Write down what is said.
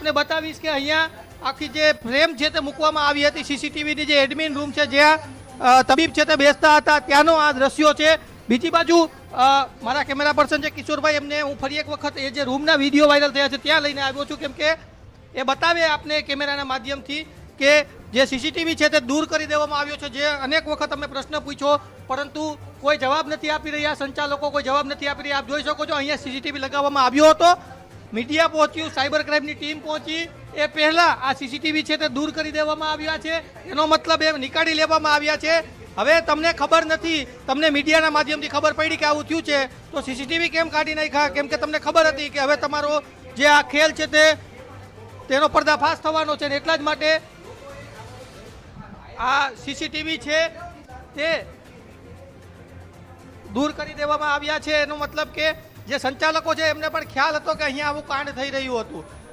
આપને બતાવીશ કે અહીંયા આખી જે ફ્રેમ છે તે મૂકવામાં આવી હતી. સીસીટીવીની જે એડમિન રૂમ છે, જ્યાં તબીબ છે તે બેસતા હતા. ત્યાંનો આ દ્રશ્યો છે. બીજી બાજુ મારા કેમેરા પર્સન છે કિશોરભાઈ, એમને હું ફરી એક વખત એ જે રૂમના વીડિયો વાયરલ થયા છે ત્યાં લઈને આવ્યો છું. કેમ કે એ બતાવે આપને કેમેરાના માધ્યમથી કે જે સીસીટીવી છે તે દૂર કરી દેવામાં આવ્યો છે. જે અનેક વખત અમે પ્રશ્ન પૂછ્યો, પરંતુ કોઈ જવાબ નથી આપી રહ્યા સંચાલકો, કોઈ જવાબ નથી આપી રહ્યા. આપ જોઈ શકો છો, અહીંયા સીસીટીવી લગાવવામાં આવ્યો હતો. મીડિયા પહોંચ્યું, સાયબર ક્રાઇમની ટીમ પહોંચી. એ પહેલાં આ સીસીટીવી છે તે દૂર કરી દેવામાં આવ્યા છે. એનો મતલબ એ નીકાળી લેવામાં આવ્યા છે. હવે તમને ખબર નથી, તમને મીડિયાના માધ્યમથી ખબર પડી કે આવું થયું છે, તો સીસીટીવી કેમ કાઢી નાખ્યા? કેમ કે તમને ખબર હતી કે હવે તમારો જે આ ખેલ છે તે, તેનો પર્દાફાશ થવાનો છે એટલા જ માટે આ સીસીટીવી છે તે દૂર કરી દેવામાં આવ્યા છે. એનો મતલબ કે જે સંચાલકો છે એમને પણ ખ્યાલ હતો કે અહીંયા આવું કાંડ થઈ રહ્યું હતું.